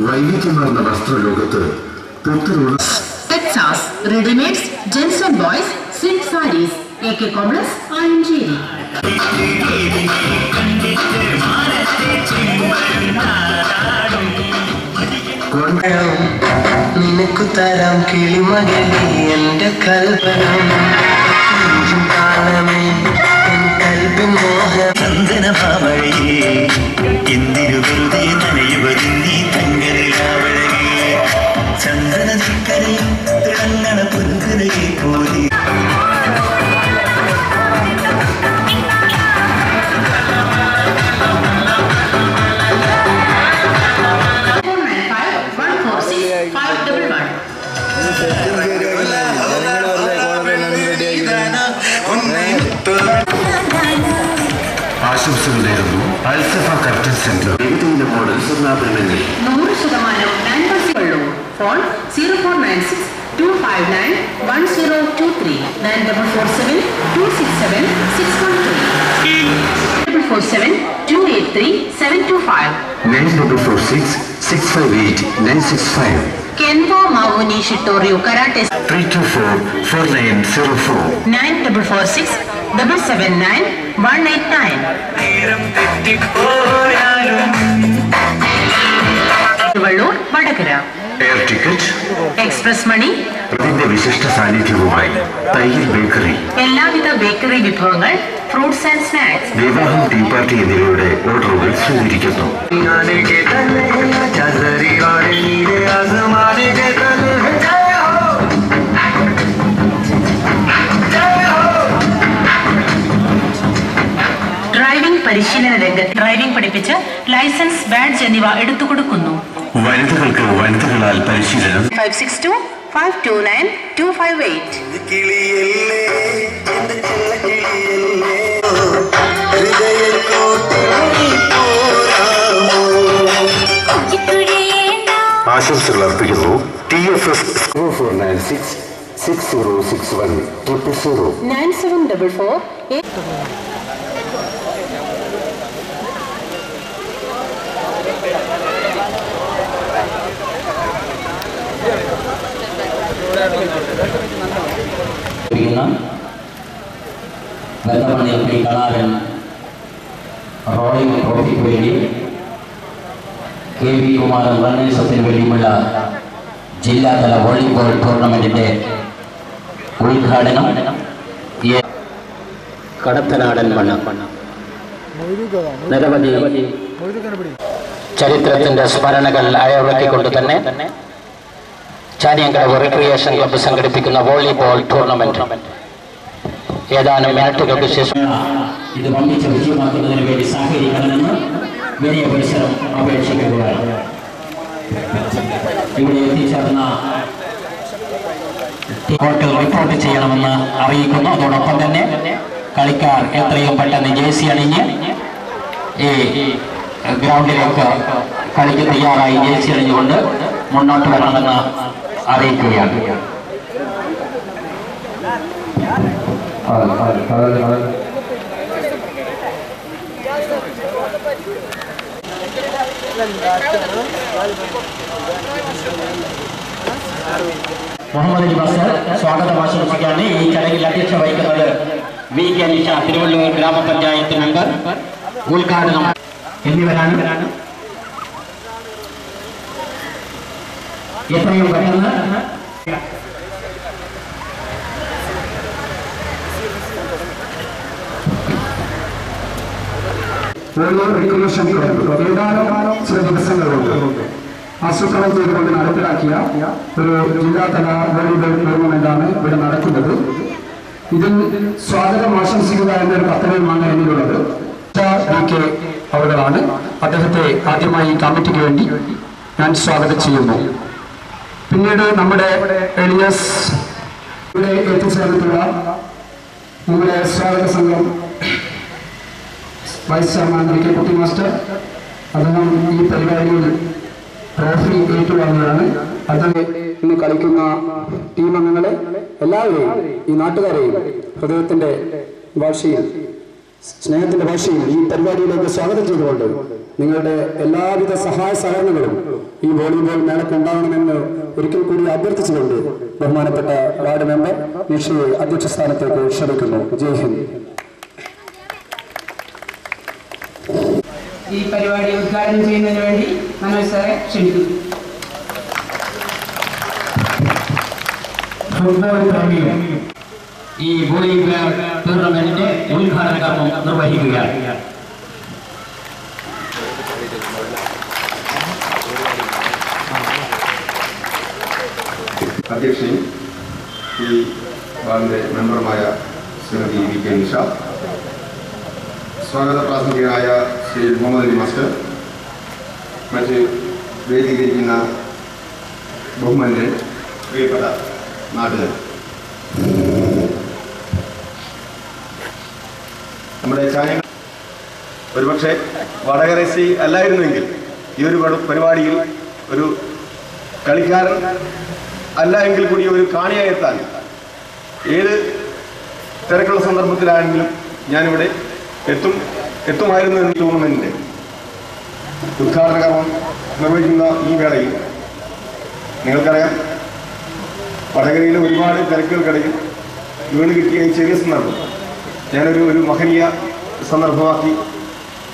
വൈവിധ്യമാർന്ന വസ്ത്രലോകത്ത് പുത്തനുള്ള. നിനക്കു തരാം കിളിമകളി എന്റെ കൽപ്പനം മോഹം ചന്ദന ഭാവഴി എന്തിനു വെറുതെ ആശംസകൾ നേരുന്നു അൽസഫ കർട്ടൻ സെന്റർ. വിവിധ മോഡൽ സ്വർണാഭരണങ്ങൾ. നൂറ് ശതമാനം phone zero four nine six two five nine one zero two three. Nine double four seven two six seven six one three. Double four seven two eight three seven two five. Nine double four six six five eight nine six five. കെൻവോ മാവുനി ഷിട്ടോറിയോ karate. Three two four four nine zero four. Nine double four six double seven nine one eight nine. നേരം തെറ്റിപ്പോയാലും. Valloor Vadakara. Air ticket. Express money. അതിന്റെ വിശിഷ്ട സാന്നിധ്യവുമായി തയ്യൽ bakery. എല്ലാവിധ bakery വിഭവങ്ങൾ fruits and snacks. വിവാഹം tea party എന്നിവയുടെ ഓർഡറുകൾ സ്വീകരിക്കുന്നു. പരിശീലന രംഗത്ത് ഡ്രൈവിംഗ് പഠിപ്പിച്ച് ലൈസൻസ് ബാഡ്ജ് എന്നിവ എടുത്തു കൊടുക്കുന്നു വനിതകൾക്ക് വനിതകളാൽ പരിശീലനം. Five six two five two nine two five eight ആശംസകൾ അർപ്പിക്കുന്നു. T F S zero four nine six six zero six one triple zero nine seven double four eight P Kalaran rolling ട്രോഫിക്ക് വേണ്ടി K V Kumaran റണ്ണേഴ്സത്തിന് വേണ്ടിയുമുള്ള ജില്ലാതല volleyball ടൂർണമെന്റിന്റെ ഉദ്ഘാടനം കടത്തനാടൻ മണ്ണ്. നിരവധി ചരിത്രത്തിന്റെ സ്മരണകൾ അയവിറക്കിക്കൊണ്ട് തന്നെ ചാനിയങ്കടവ് റിക്രിയേഷൻ ക്ലബ്ബ് സംഘടിപ്പിക്കുന്ന വോളിബോൾ ടൂർണമെന്റ് ഏതാനും മിനിറ്റുകൾക്ക് ശേഷം ഇത് വമ്പിച്ച വിജയമാക്കുന്നതിന് വേണ്ടി സഹകരിക്കണമെന്ന് വലിയ പരിസരം അപേക്ഷിക്കുകയാണ്. ഇവിടെ എത്തിച്ചേർന്ന കോർട്ടിൽ റിപ്പോർട്ട് ചെയ്യണമെന്ന് അറിയിക്കുന്നു. അതോടൊപ്പം തന്നെ കളിക്കാർ എത്രയും പെട്ടെന്ന് ജേഴ്സി അണിഞ്ഞ് ഈ ഗ്രൗണ്ടിലേക്ക് കളിക്ക് തയ്യാറായി. ജേഴ്സി അണിഞ്ഞുകൊണ്ട് മുന്നോട്ട് വരണമെന്ന് അറിയിക്കുകയാണ് മുഹമ്മദ് അലി ബസർ സ്വാഗതം ആശംസിക്കുകയാണ് ഈ ചടങ്ങിൽ അധ്യക്ഷ വഹിക്കുന്നത് വി കെ നിഷ തിരുവള്ളൂർ ഗ്രാമപഞ്ചായത്ത് മെമ്പർ ഉദ്ഘാടനം. എന്നിവരാണ് എത്രയും പെട്ടെന്ന് ആസൂത്രണം നടപ്പിലാക്കിയ ഒരു ജില്ലാതല വോളിബോൾ ഇവിടെ നടക്കുന്നത്. ഇതിൽ സ്വാഗതം ആശംസിക്കുക എന്നൊരു കർത്തവ്യമാണ് എന്നിലുള്ളത് കെ അവരുകളാണ് അദ്ദേഹത്തെ ആദ്യമായി കമ്മിറ്റിക്ക് വേണ്ടി ഞാൻ സ്വാഗതം ചെയ്യുന്നു. പിന്നീട് നമ്മുടെ എലിയസ് ഇവിടെ എത്തിച്ചേർന്നിട്ടുള്ള നമ്മുടെ സ്വാഗത സംഘം vice chairman V K Kutty master അദ്ദേഹം ഈ പരിപാടിയിൽ ട്രോഫി ഏറ്റുവാങ്ങുകയാണ്. അദ്ദേഹം ഇന്ന് കളിക്കുന്ന ടീം അംഗങ്ങളെ എല്ലാവരെയും ഈ നാട്ടുകാരെയും ഹൃദയത്തിന്റെ ഭാഷയിൽ സ്നേഹത്തിന്റെ ഭാഷയിൽ ഈ പരിപാടിയിലേക്ക് സ്വാഗതം ചെയ്തുകൊണ്ട് നിങ്ങളുടെ എല്ലാവിധ സഹായ സഹകരണങ്ങളും ഈ വോളിബോൾ മേളക്ക് ഉണ്ടാവണമെന്ന് ഒരിക്കൽ കൂടി അഭ്യർത്ഥിച്ചുകൊണ്ട് ബഹുമാനപ്പെട്ട വാർഡ് മെമ്പർ നിഷയെ അധ്യക്ഷ സ്ഥാനത്തേക്ക് ക്ഷണിക്കുന്നു. ജയ് ഹിന്ദ്. ഈ പരിപാടി ഉദ്ഘാടനം ചെയ്യുന്നതിന് വേണ്ടി മനോജ് സാറെ ക്ഷണിക്കുന്നു. ഫുട്ബോൾ പ്രേമിയും ഈ വോളിബോൾ ടൂർണമെന്റിന്റെ ഉദ്ഘാടന കർമ്മം നിർവഹിക്കുകയാണ് അധ്യക്ഷയും ഈ ബാറിന്റെ മെമ്പറുമായ ശ്രീമതി വി കെ നിഷ സ്വാഗത പ്രാസംഗികനായ ശ്രീ മുഹമ്മദ് അലി മാസ്റ്റർ മറ്റ് വേദിയിലിരിക്കുന്ന ബഹുമാന്യൻ പ്രിയപ്പെട്ട നാട്ടുകാർ നമ്മുടെ ചായ ഒരുപക്ഷെ വടകരസി അല്ലായിരുന്നെങ്കിൽ ഈ ഒരു പട- പരിപാടിയിൽ ഒരു കളിക്കാരൻ അല്ല എങ്കിൽ കൂടി ഒരു കാണിയായി എത്താൻ ഏത് തിരക്കുള്ള സന്ദർഭത്തിലാണെങ്കിലും ഞാനിവിടെ എത്തും എത്തുമായിരുന്നു എന്ന് തോന്നുന്നതിന്റെ ഉദ്ഘാടന കർമ്മം നിർവഹിക്കുന്ന ഈ വേളയിൽ. നിങ്ങൾക്കറിയാം വടകരയിലെ ഒരുപാട് തിരക്കുകൾക്കിടയിൽ വീണ് കിട്ടിയ ചെറിയ സന്ദർഭം. ഞാനൊരു ഒരു മഹനീയ സന്ദർഭമാക്കി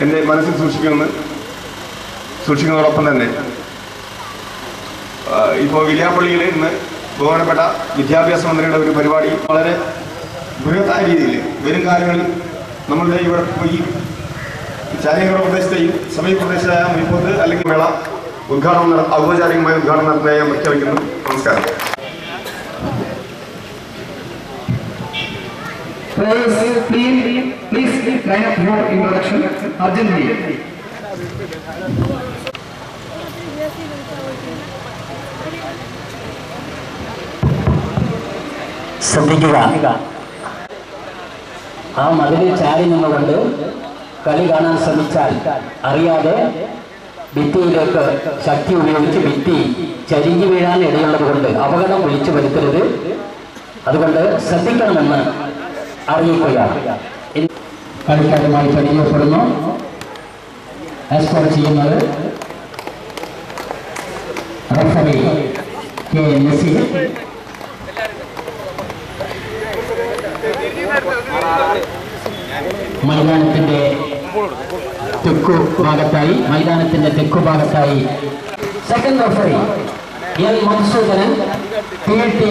എന്റെ മനസ്സിൽ സൂക്ഷിക്കുമെന്ന് സൂക്ഷിക്കുന്നതോടൊപ്പം തന്നെ ഇപ്പോൾ വില്യാപ്പള്ളിയിൽ ഇന്ന് ബഹുമാനപ്പെട്ട വിദ്യാഭ്യാസ മന്ത്രിയുടെ ഒരു പരിപാടി വളരെ ബൃഹത്തായ രീതിയിൽ വരും കാലങ്ങളിൽ നമ്മളുടെ ഇവിടെ ഈ ചാരിയങ്കര പ്രദേശത്തെയും സമീപ പ്രദേശത്തായ മുൻപോട്ട് അല്ലെങ്കിൽ മേള ഉദ്ഘാടനം നട ഔപചാരികമായ ഉദ്ഘാടനം നടത്തുന്നതായി പ്രഖ്യാപിക്കുന്നു. നമസ്കാരം. Players, please, please line up your introduction. Urgently. ശ്രദ്ധിക്കുക. ആ മതിലിൽ ചാരി നിന്നുകൊണ്ട് കളി കാണാൻ ശ്രമിച്ചാൽ അറിയാതെ ഭിത്തിയിലേക്ക് ശക്തി ഉപയോഗിച്ച് ഭിത്തി ചരിഞ്ഞു വീഴാൻ ഇടയുള്ളത് കൊണ്ട് അപകടം വിളിച്ചു വരുത്തരുത്. അതുകൊണ്ട് ശ്രദ്ധിക്കണമെന്ന് അറിയിക്കുകയാണ് ഇൻ- കളിക്കാരുമായി പരിചയപ്പെടുന്നു. എസ്കോർട്ട് ചെയ്യുന്നത് റഫറി കെ നസീർ മൈതാനത്തിന്റെ തെക്കു ഭാഗത്തായി മൈതാനത്തിന്റെ തെക്കു ഭാഗത്തായി second referee L Madhusoodanan P T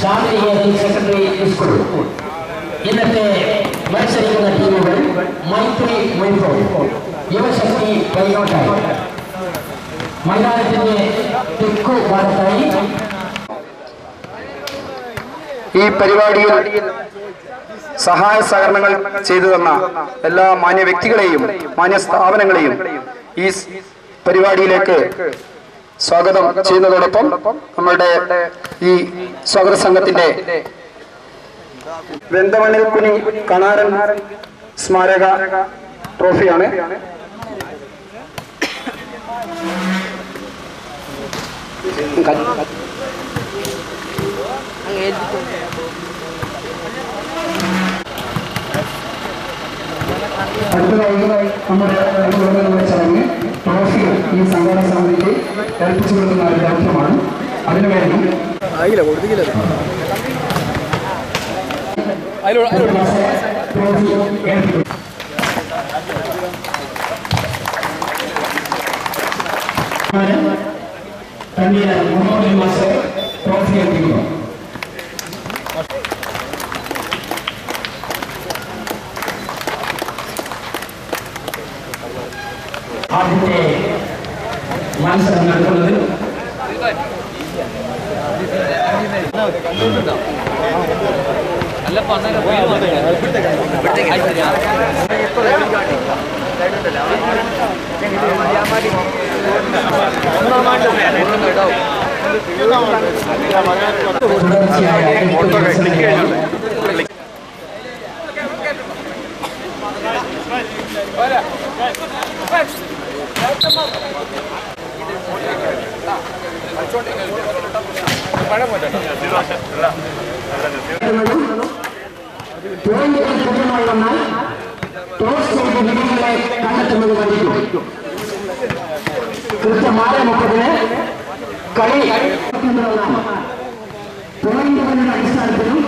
Shantiniketan secretary school ഇന്നത്തെ മത്സരിക്കുന്ന ടീമുകൾ മൈത്രി മൊയ്ഫോ യുവശക്തി വൈകോട്ടായി മൈതാനത്തിന്റെ തെക്കു ഭാഗത്തായി ഈ പരിപാടിയിൽ സഹായ സഹകരണങ്ങൾ ചെയ്തു തന്ന എല്ലാ മാന്യ വ്യക്തികളെയും മാന്യ സ്ഥാപനങ്ങളെയും ഈ പരിപാടിയിലേക്ക് സ്വാഗതം ചെയ്യുന്നതോടൊപ്പം നമ്മളുടെ ഈ സ്വാഗത സംഘത്തിന്റെ വെന്തമണ്ണിൽ കുനി കണാരൻ സ്മാരക ട്രോഫിയാണ്. ചടങ്ങ് ഈ സംഘടന സമിതിക്ക് ഏൽപ്പിച്ചു കൊടുക്കുന്ന ഒരു ദൗത്യമാണ്. അതിനുവേണ്ടി ട്രോഫി ഏൽപ്പിക്കും തണ്ണീർ മുഹമ്മദ് മാസ്റ്റർ ട്രോഫി ഏൽപ്പിക്കുന്നു ആദ്യത്തെ മത്സരം നടക്കുന്നത് തുടർച്ചയായ എട്ട് മത്സരങ്ങളാണ് പോയിന്റുകൾ തുല്യമായി വന്നാൽ ടോസ് ചെയ്ത് குறித்த மாத முப்பதுல கலை புகழ்ந்து வந்த அடிஸ்தானத்திலும்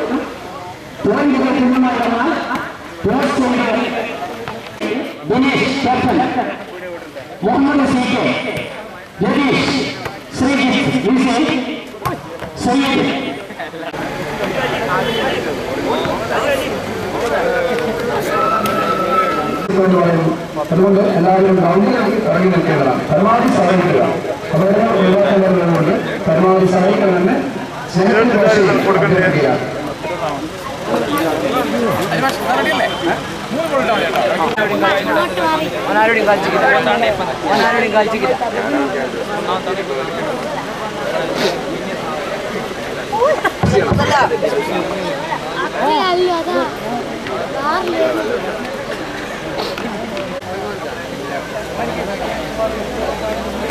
புகழ்ந்து வந்த திருமணம் போஸ்ட் செய்த தினேஷ் கேப்டன் முகமது சிகே ஜெகீஷ் ஸ்ரீஜித் விஜய் സയ്യിദ് അതുകൊണ്ട് എല്ലാവരും ഗ്രൗണ്ടിലേക്ക് ഇറങ്ങി നിൽക്കേണ്ടതാണ്. പരമാവധി സഹായിക്കുക. അപകടങ്ങൾ ഒഴിവാക്കേണ്ടതുകൊണ്ട് പരമാവധി സഹായിക്കണമെന്ന് സ്നേഹത്തിന്റെ കാഴ്ചക്കില്ല അഭ്യർത്ഥിക്കുകയാണ്. ഓനാരോടും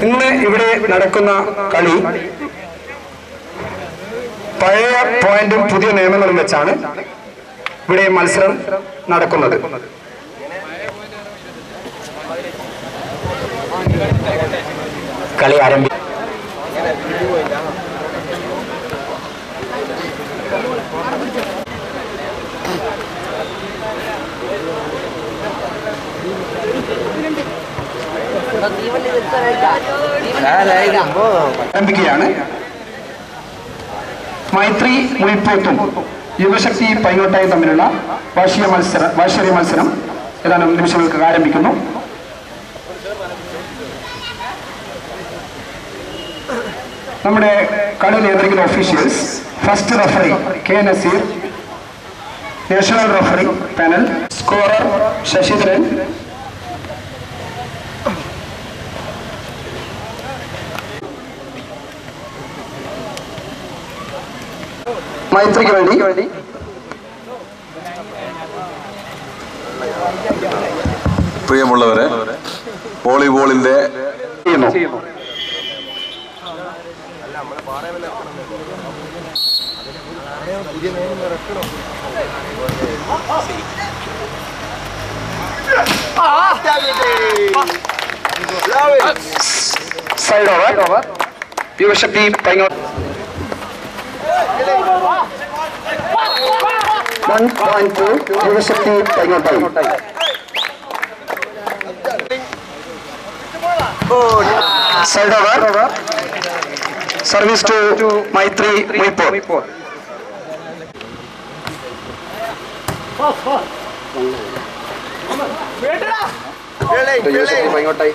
ഇന്ന് ഇവിടെ നടക്കുന്ന കളി പഴയ പോയിന്റും പുതിയ നിയമങ്ങളും വെച്ചാണ് ഇവിടെ മത്സരം നടക്കുന്നത്. കളി ആരംഭി ആരംഭിക്കുകയാണ്. മൈത്രി മുയിപ്പോത്തും യുവശക്തി പൈങ്ങോട്ടായും തമ്മിലുള്ള വാർഷിക മത്സര വാർഷിക മത്സരം ഏതാനും നിമിഷങ്ങൾക്ക് ആരംഭിക്കുന്നു. നമ്മുടെ കളി നിയന്ത്രിക്കുന്ന officials first referee K Naseer national referee panel scorer Sasidharan മൈത്രിക്ക് വേണ്ടി. പ്രിയമുള്ളവരെ വോളിബോളിന്റെ ചെയ്യുന്നു. side over Yuvashakti Paingottu one point two Yuvashakti പൈങ്ങോട്ടായി side over service to Maithri Muyippur പൈങ്ങോട്ടായി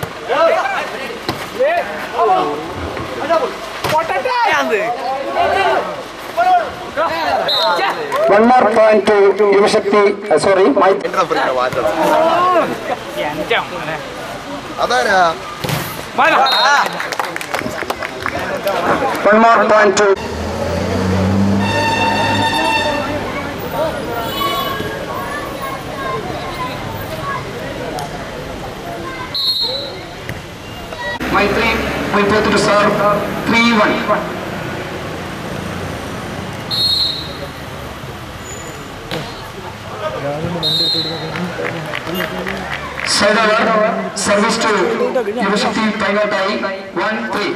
one more point to Yuvashakthi sorry അതാരാ? One more point Maitri Muipur sir three one side over service to Yuvashakthi പൈലോട്ടായി one three